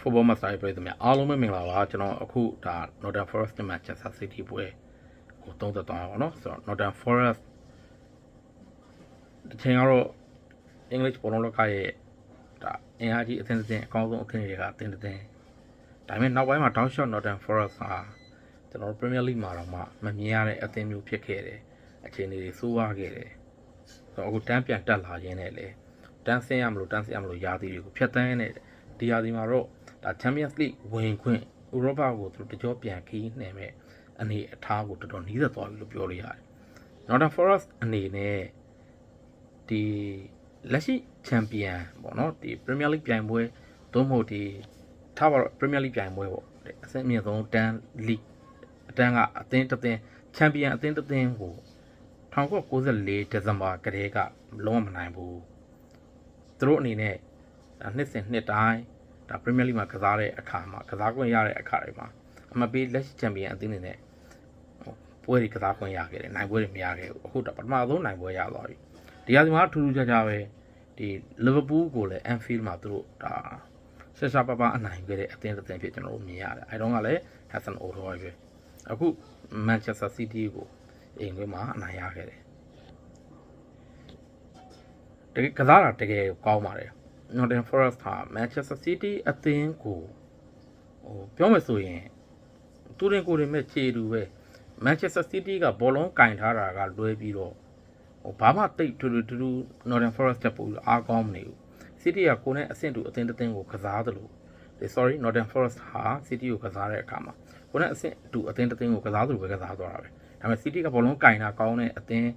football master ပြည်သူများအားလုံးပဲမင်္ဂလာပါကျွန်တော်အခုဒါ Northern Forest နဲ့ Manchester City ပွဲဟိုသုံးသက်သွားပါတော့เนาะဆိုတော့ Northern Forest ဒီချိန်ကတော့ English ဘောလုံးလောကရဲ့ဒါအင်အားကြီးအသင်းတစ်သင်းအကောင်းဆုံးအသင်းတွေကအသင်းတစ်သင်းဒါပေမဲ့နောက်ပိုင်းမှာ Down Shot Northern Forest ဟာကျွန်တော်တို့ Premier League မှာတော့မှမမြင်ရတဲ့အသင်းမျိုးဖြစ်ခဲ့တယ်အခြေအနေတွေဆိုးဝါးခဲ့တယ်ဆိုတော့အခုတန်းပြန်တက်လာခြင်းနဲ့လေတန်းဆင်းရမလို့တန်းဆင်းရမလို့ယာသီတွေကိုဖျက်ဆီးနေတဲ့ဒီယာသီမှာတော့ ဒါ Champions League ဝင်ခွင့်ဥရောပကိုသူတို့တကြောပြန်ခီးနေမဲ့အနေအထားကိုတော်တော်နီးစပ်သွားပြီလို့ပြောလို့ရတယ် Northern Forest အနေနဲ့ဒီလက်ရှိချန်ပီယံပေါ့နော်ဒီ Premier League ပြိုင်ပွဲသို့မဟုတ်ဒီထားပါတော့ Premier League ပြိုင်ပွဲပေါ့အဆင့်အမြင့်ဆုံးတန်း League အတန်းကအသင်းတစ်သင်းချန်ပီယံအသင်းတစ်သင်းကို1994ဒီဇင်ဘာကတည်းကလုံးဝမနိုင်ဘူးသူတို့အနေနဲ့ဒါနှစ်စဉ်နှစ်တိုင်း ဒါ Premier League မှာကစားတဲ့အခါမှာကစားခွင့်ရတဲ့အခါတွေမှာအမပေးလက်ရှိချန်ပီယံအသင်းတွေနဲ့ပွဲတွေကစားခွင့်ရခဲ့တယ်နိုင်ပွဲတွေမရခဲ့ဘူးအခုတော့ပထမဆုံးနိုင်ပွဲရသွားပြီဒီဟာဒီမှာထူးထူးခြားခြားပဲဒီလီဗာပူးကိုလည်း Anfield မှာသူတို့ဒါဆက်စားပပအနိုင်ခဲ့တဲ့အသင်းတစ်သင်းဖြစ်ကျွန်တော်တို့မြင်ရတယ်အဲတော့ကလည်း Hassan Odoi ပဲအခု Manchester City ကိုအိမ်ခွဲမှာအနိုင်ရခဲ့တယ်တကယ်ကစားတာတကယ်ကောင်းပါတယ် Nottingham Forest ဟာ Manchester City အသင်းကိုဟိုပြောမယ်ဆိုရင်သူရင်ကိုယ်ရင်မဲ့ခြေတူပဲ Manchester City ကဘောလုံးကင်ထားတာကလွဲပြီးတော့ဟိုဘာမှတိတ်ထူထူထူထူ Nottingham Forest တက်ပို့အားကောင်းမနေဘူး City ကကိုယ်နဲ့အဆင့်တူအသင်းတစ်သင်းကိုကစားသလိုဒီ sorry Nottingham Forest ဟာ City ကိုကစားတဲ့အခါမှာကိုယ်နဲ့အဆင့်တူအသင်းတစ်သင်းကိုကစားသလိုပဲကစားသွားတာပဲဒါပေမဲ့ City ကဘောလုံးကင်တာကောင်းတဲ့အသင်း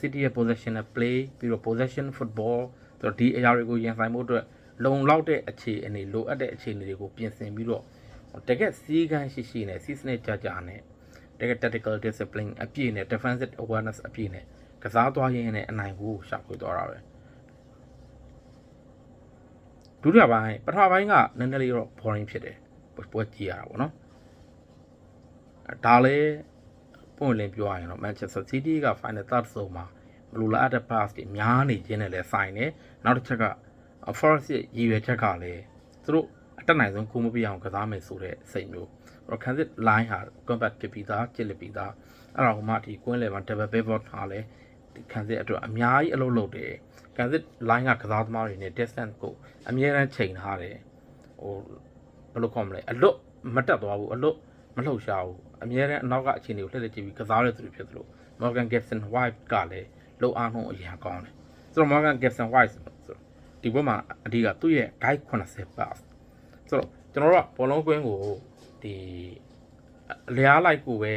City ရဲ့ possession နဲ့ play ပြီးတော့ possession football ဆိုတော့ဒီအရာတွေကိုရင်ဆိုင်မှုအတွက်လုံလောက်တဲ့အခြေအနေလိုအပ်တဲ့အခြေအနေတွေကိုပြင်ဆင်ပြီးတော့တကက်စီးကန်းရှိရှိနဲ့စီးစနစ်ကြကြနဲ့တကက် tactical discipline အပြည့်နဲ့ defensive awareness အပြည့်နဲ့ကစားသွားရင်းနဲ့အနိုင်ကိုရှာဖွေသွားတာပဲဒုတိယပိုင်းပထမပိုင်းကနည်းနည်းလေးတော့ boring ဖြစ်တယ်ပွဲကြည့်ရတာပေါ့နော်ဒါလည်းပုံလင်းပြောရရင်တော့ Manchester City က final third zone မှာ မလူလားတဲ့ pass တွေများနေခြင်းနဲ့လည်းဆိုင်တယ်နောက်တစ်ချက်က Forest ရဲ့ရည်ရွယ်ချက်ကလည်းသူတို့အတက်နိုင်ဆုံးကိုမပြအောင်ကစားမယ်ဆိုတဲ့စိတ်မျိုးအဲ့တော့ Kansas line ဟာ combat ဖြစ်ပြီးသားကျစ်လက်ပြီးသားအဲ့ဒါဟိုမှဒီ Queen Level double pivot ဟာလည်းဒီ Kansas အတွက်အများကြီးအလုပ်လုပ်တယ် Kansas line ကကစားသမားတွေနဲ့ distance ကိုအမြဲတမ်းချိန်ထားတယ်ဟိုဘယ်လိုခေါ်မလဲအလွတ်မတက်သွားဘူးအလွတ်မလှုပ်ရှားဘူးအမြဲတမ်းအနောက်ကအခြေအနေကိုလှည့်လည်ကြည့်ပြီးကစားရတဲ့သူတွေဖြစ်သလို Morgan Gibson White ကလည်း လုံအားနှုန်းအရင်ကောင်းတယ်ဆိုတော့ Morgan Gibson White ဆိုတော့ဒီဘက်မှာအဓိကသူ့ရဲ့ guide 80 pass ဆိုတော့ကျွန်တော်တို့ကဘောလုံးကွင်းကိုဒီအလျားလိုက်ကိုပဲ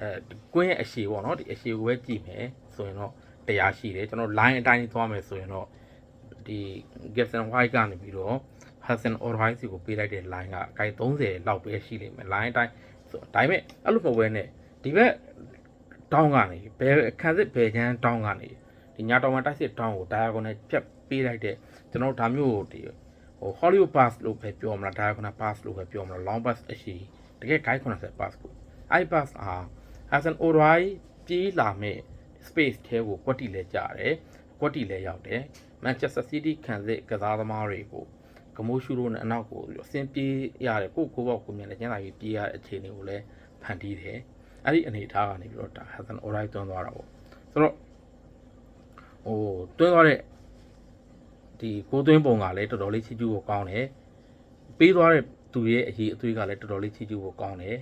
အဲကွင်းရဲ့အရှိပေါ့နော်ဒီအရှိကိုပဲကြည့်မယ်ဆိုရင်တော့တရားရှိတယ်ကျွန်တော် line အတိုင်းသွားမယ်ဆိုရင်တော့ဒီ Gibson White ကနေပြီးတော့ Hassan Orhai စီကိုပေးလိုက်တဲ့ line က guide 30လောက်ပဲရှိလိမ့်မယ် line အတိုင်းဆိုဒါပေမဲ့အဲ့လိုမဟုတ်ဘဲနဲ့ဒီဘက် တောင်းကနေဘယ်ခံစစ်ဘယ်ချမ်းတောင်းကနေဒီညာတောင်မတိုက်စစ်တောင်းကိုဒါယာကွန်နဲ့ဖြတ်ပေးလိုက်တဲ့ကျွန်တော်ဒါမျိုးဒီဟို Hollywood pass လို့ပဲပြောမလားဒါယာကွန် pass လို့ပဲပြောမလား long pass အရှိတကယ် guide 80 pass ကိုအဲ့ pass အာ Hassan Orai ပြေးလာမဲ့ space ထဲကိုကွက်တီလဲကြတယ်ကွက်တီလဲရောက်တယ် Manchester City ခံစစ်ကစားသမားတွေကိုကမိုးရှူရိုနဲ့အနောက်ကိုအဆင်ပြေးရတယ်ကိုကိုဘောက်ကိုမြင်တဲ့ကျန်းသာကြီးပြေးရတဲ့အခြေအနေကိုလည်းဖန်တီးတယ် အဲ့ဒီအနေအထားကနေပြီးတော့ဒါ Hassan Orai တွန်းသွားတာပေါ့ဆိုတော့ဟိုတွန်းသွားတဲ့ဒီကိုသွင်းပုံကလည်းတော်တော်လေးချီကျူးကိုကောင်းတယ်ပေးသွားတဲ့သူရဲ့အရေးအသွေးကလည်းတော်တော်လေးချီကျူးကိုကောင်းတယ်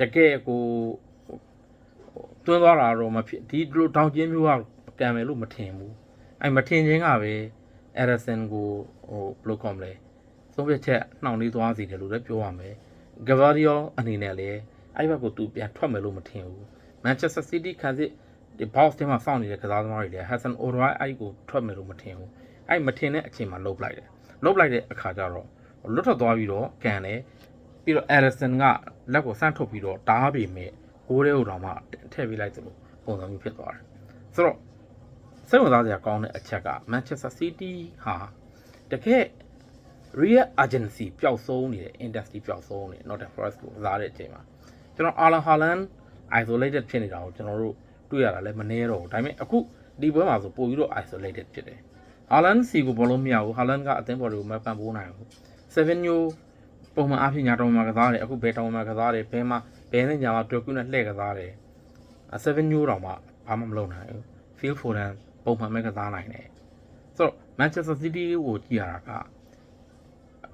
တကယ်ကိုတွန်းသွားတာတော့မဖြစ်ဒီလိုတောင်ကျင်းမျိုးကကံမယ်လို့မထင်ဘူးအဲ့မထင်ခြင်းကပဲ Edison ကိုဟိုဘယ်လိုခေါ်မလဲသုံးပြချက်နှောင့်နှေးသွားစီတယ်လို့လည်းပြောရမယ်။ Gavardio အနေနဲ့လည်း အဲ့ဘက်ကိုသူပြန်ထွက်မယ်လို့မထင်ဘူး။ Manchester City ခံစစ်ဒီ box ထဲမှာစောင့်နေတဲ့ကစားသမားတွေလည်း Hassan Odoi အဲ့ကိုထွက်မယ်လို့မထင်ဘူး။အဲ့မထင်တဲ့အချိန်မှာလှုပ်လိုက်တယ်။လှုပ်လိုက်တဲ့အခါကျတော့လွတ်ထွက်သွားပြီးတော့ကန်တယ်။ပြီးတော့ Edison ကလက်ကိုဆန့်ထုတ်ပြီးတော့တားပေမဲ့ဂိုးထဲကိုတော့မှထည့်ပေးလိုက်သလိုပုံစံမျိုးဖြစ်သွားတယ်။ဆိုတော့စိတ်ဝင်စားစရာကောင်းတဲ့အချက်က Manchester City ဟာတကယ် real agency ပျောက်ဆုံးနေတဲ့ industry ပျောက်ဆုံးနေ Nottingham Forest ကိုကစားတဲ့အချိန်မှာ ကျွန်တော် Alan Haaland isolated ဖြစ်နေတာကိုကျွန်တော်တို့တွေ့ရတာလည်းမနှဲတော့ဘူးဒါပေမဲ့အခုဒီပွဲမှာဆိုပို့ပြီးတော့ isolated ဖြစ်တယ် Haaland စီကိုဘောလုံးမရဘူး Haaland ကအသင်းပေါ်တွေကိုမပန်ပိုးနိုင်ဘူး7 new ပုံမှန်အဖြစ်ညာတောင်မှာကစားတယ်အခုဘယ်တောင်မှာကစားတယ်ဘယ်မှာဘယ်နဲ့ညာမှာတွယ်ကူနဲ့လှည့်ကစားတယ်အ7 new တောင်မှဘာမှမလုပ်နိုင်ဘူး feel for them ပုံမှန်ပဲကစားနိုင်တယ်ဆိုတော့ Manchester City ကိုကြည့်ရတာက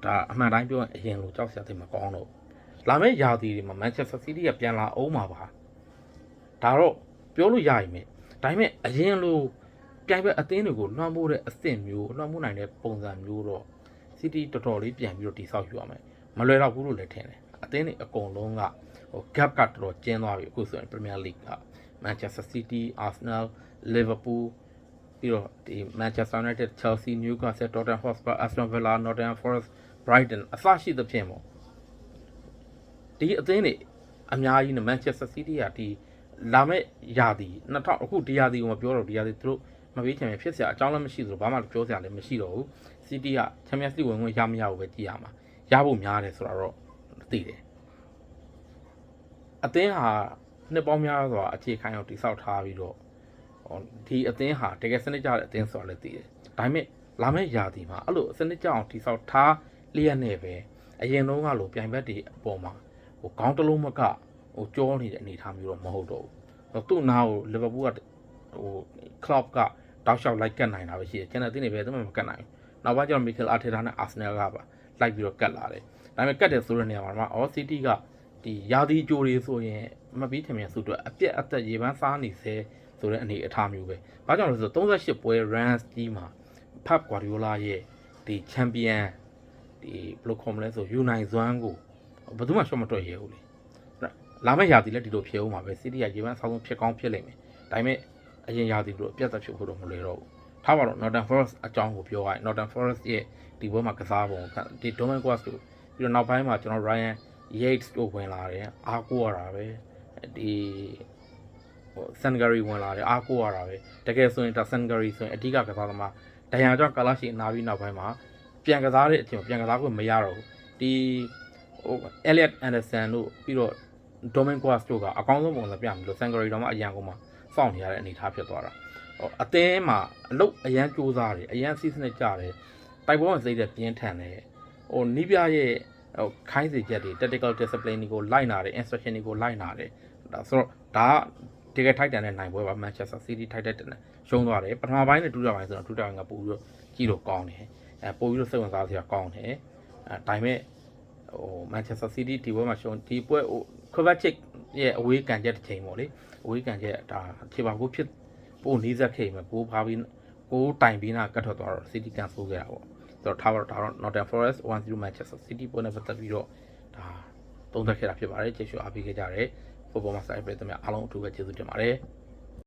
ဒါအမှန်တိုင်းပြောရင်အရင်လိုကြောက်စရာတိတ်မကောင်းတော့ လာမယ့်ရာသီတွေမှာ Manchester City ကပြန်လာအောင်မှာပါဒါတော့ပြောလို့ရရင်မယ်ဒါပေမဲ့အရင်လိုပြိုင်ဘက်အသင်းတွေကိုလွှမ်းမိုးတဲ့အဆင့်မျိုးလွှမ်းမိုးနိုင်တဲ့ပုံစံမျိုးတော့ City တော်တော်လေးပြန်ပြီးတော့တိဆောက်ယူရမယ်မလွယ်တော့ဘူးလို့လည်းထင်တယ်အသင်းတွေအကုန်လုံးကဟို gap ကတော်တော်ကျင်းသွားပြီအခုဆိုရင် Premier League က Manchester City Arsenal Liverpool ပြီးတော့ဒီ Manchester United Chelsea Newcastle Tottenham Hotspur Aston Villa Nottingham Forest Brighton အစရှိသဖြင့်ပေါ့ ဒီအသင်းတွေအများကြီးနဲ့ Manchester City ကဒီလာမဲ့ယာတီ2000အခုဒီယာတီကိုမပြောတော့ဒီယာတီသူတို့မပေးချင်ဖြစ်စရာအကြောင်းလည်းမရှိသလိုဘာမှပြောစရာလည်းမရှိတော့ဘူး City က Champions League ဝင်ဝင်ရမရဘူးပဲကြည့်ရမှာရဖို့များတယ်ဆိုတာတော့သိတယ်အသင်းဟာနှစ်ပေါင်းများစွာအခြေခံအောင်တိဆောက်ထားပြီးတော့ဟောဒီအသင်းဟာတကယ်စနစ်ကျတဲ့အသင်းဆိုတာလည်းသိတယ်ဒါပေမဲ့လာမယ့်ယာတီမှာအဲ့လိုစနစ်ကျအောင်တိဆောက်ထားလျက်နဲ့ပဲအရင်တုန်းကလိုပြိုင်ဘက်တွေအပေါ်မှာ ဟိုခေါင်းတစ်လုံးမကဟိုကြောနေတဲ့အနေအထားမျိုးတော့မဟုတ်တော့ဘူးသူ့နာကိုလီဗာပူးကဟိုကလော့ကတောက်လျှောက်လိုက်ကတ်နိုင်တာပဲရှိတယ်ကျန်တဲ့အသင်းတွေပဲသူမှမကတ်နိုင်ဘူးနောက်ပိုင်းကျတော့မီကယ်အာထေတာနဲ့အာဆင်နယ်ကပါလိုက်ပြီးတော့ကတ်လာတယ်ဒါပေမဲ့ကတ်တယ်ဆိုတဲ့နေရာမှာအော်စီးတီးကဒီယာဒီဂျိုတွေဆိုရင်မပြီးထင်မြန်စုတော့အပြက်အသက်ရေပန်းစားနေစေဆိုတဲ့အနေအထားမျိုးပဲဘာကြောင့်လဲဆိုတော့38ပွဲ runs ကြီးမှာဖပ်ကွာဒီယိုလာရဲ့ဒီချန်ပီယံဒီဘယ်လိုခေါ်မလဲဆိုယူနိုင်ဇွမ်းကို ဘယ်သူမှရှော့မတွက်ရဲဘူးလေလာမယ့်ရာသီလည်းဒီလိုဖြစ်အောင်ပါပဲစီးတီးကရေပန်းအဆောင်းဖြစ်ကောင်းဖြစ်လိမ့်မယ်ဒါပေမဲ့အရင်ရာသီလိုအပြတ်သက်ဖြစ်ဖို့တော့မလွယ်တော့ဘူးထားပါတော့ Northern Forest အကြောင်းကိုပြောရရင် Northern Forest ရဲ့ဒီဘက်မှာကစားပုံဒီ Domain Quest ကိုပြီးတော့နောက်ပိုင်းမှာကျွန်တော် Ryan Yates တို့ဝင်လာတယ်အားကိုးရတာပဲဒီဟို Sangari ဝင်လာတယ်အားကိုးရတာပဲတကယ်ဆိုရင်ဒါ Sangari ဆိုရင်အဓိကကစားသမားဒဏ်ရာကြောင့်ကာလာရှိအနာပြီးနောက်ပိုင်းမှာပြန်ကစားတဲ့အချိန်ပြန်ကစားခွင့်မရတော့ဘူးဒီ ဟို Elliot Anderson တို့ပြီးတော့ Domain Quest တို့ကအကောင်းဆုံးပုံစံပြမယ်လို့ Sangari တော့မှအရန်ကုန်မှာစောင့်နေရတဲ့အနေအထားဖြစ်သွားတာဟိုအသင်းမှာအလုတ်အရန်ကြိုးစားတယ်အရန်စီးစနစ်ကြတယ်တိုက်ပွဲမှာစိတ်တဲ့ပြင်းထန်တယ်ဟိုနီးပြရဲ့ဟိုခိုင်းစီချက်တွေ tactical discipline တွေကိုလိုက်နာတယ် instruction တွေကိုလိုက်နာတယ်ဒါဆိုတော့ဒါကတကယ်ထိုက်တန်တဲ့နိုင်ပွဲပါ Manchester City ထိုက်တဲ့တန်ရှုံးသွားတယ်ပထမပိုင်းနဲ့ဒုတိယပိုင်းဆိုတော့ဒုတိယပိုင်းကပို့ပြီးတော့ကြည့်လို့ကောင်းတယ်အဲပို့ပြီးတော့စိတ်ဝင်စားစရာကောင်းတယ်အဲဒါပေမဲ့ ဟို Manchester City ဒီပွဲမှာရှုံးဒီပွဲဟို Kovacic ရဲ့အဝေးကန်ချက်တစ်ချိန်ပေါ့လေအဝေးကန်ချက်ဒါခြေပါကိုဖြစ်ပို့နီးစက်ခဲ့မှာကိုဖားပြီးကိုတိုင်ပြီးနာကတ်ထွက်သွားတော့ City ကန်ဆိုးခဲ့တာပေါ့ဆိုတော့ထားတော့ဒါတော့ Nottingham Forest 1-0 Manchester City ပွဲနဲ့ပတ်သက်ပြီးတော့ဒါသုံးသပ်ခဲ့တာဖြစ်ပါတယ်ကျေးဇူးအားပေးခဲ့ကြတယ် football master ပြည်သူများအားလုံးအထူးပဲကျေးဇူးတင်ပါတယ်